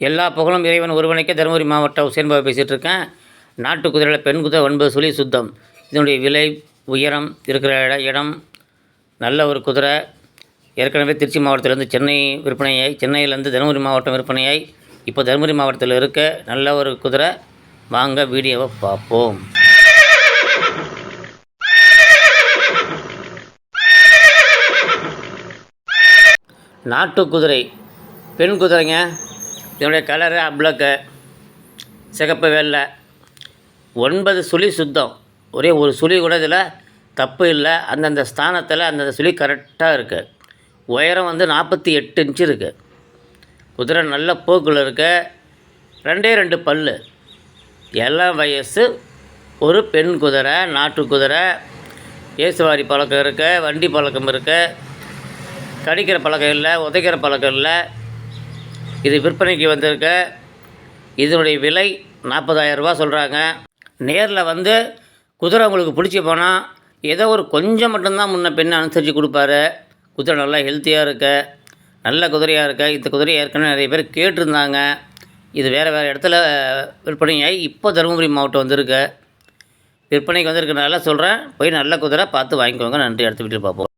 எல்லா புகழும் இறைவன் ஒருவனைக்கே. தருமபுரி மாவட்டம் உசேன் பாபு பேசிகிட்டு இருக்கேன் நாட்டு குதிரையில் பெண் குதிரை ஒன்பது சுழி சுத்தம். இதனுடைய விலை உயரம் இருக்கிற இட இடம் நல்ல ஒரு குதிரை. ஏற்கனவே திருச்சி மாவட்டத்திலேருந்து சென்னை விற்பனையாய் சென்னையிலேருந்து தருமபுரி மாவட்டம் விற்பனையாய் இப்போ தருமபுரி மாவட்டத்தில் இருக்க நல்ல ஒரு குதிரை. வாங்க வீடியோவை பார்ப்போம். நாட்டு குதிரை பெண் குதிரைங்க. இதனுடைய கலரு அப்ளக்கு சிகப்பு வெள்ளை. ஒன்பது சுழி சுத்தம். ஒரே ஒரு சுழி கூட இதில் தப்பு இல்லை. அந்தந்த ஸ்தானத்தில் அந்தந்த சுழி கரெக்டாக இருக்குது உயரம் வந்து நாற்பத்தி எட்டு இன்ச்சு இருக்குது குதிரை நல்ல போக்கில் இருக்கு. ரெண்டே ரெண்டு பல் எல்லாம் வயசு ஒரு பெண் குதிரை நாட்டு குதிரை. ஏசுவாரி பழக்கம் இருக்குது வண்டி பழக்கம் இருக்குது கடிக்கிற பழக்கம் இல்லை உதைக்கிற பழக்கம் இல்லை. இது விற்பனைக்கு வந்திருக்கு. இதனுடைய விலை நாற்பதாயிரம் ரூபா சொல்கிறாங்க நேரில் வந்து குதிரை உங்களுக்கு பிடிச்சி போனால் ஏதோ ஒரு கொஞ்சம் மட்டும்தான் முன்ன பெண்ணை அனுசரித்து கொடுப்பாரு. குதிரை நல்லா ஹெல்த்தியாக இருக்க நல்ல குதிரையாக இருக்க. இந்த குதிரையை ஏற்கனவே நிறைய பேர் கேட்டிருந்தாங்க. இது வேறு வேறு இடத்துல விற்பனையாகி இப்போ தருமபுரி மாவட்டம் வந்திருக்கு. விற்பனைக்கு வந்திருக்கனால சொல்கிறேன் போய் நல்ல குதிரை பார்த்து வாங்கிக்கோங்க. நன்றி. அடுத்த வீட்டில் பார்ப்போம்.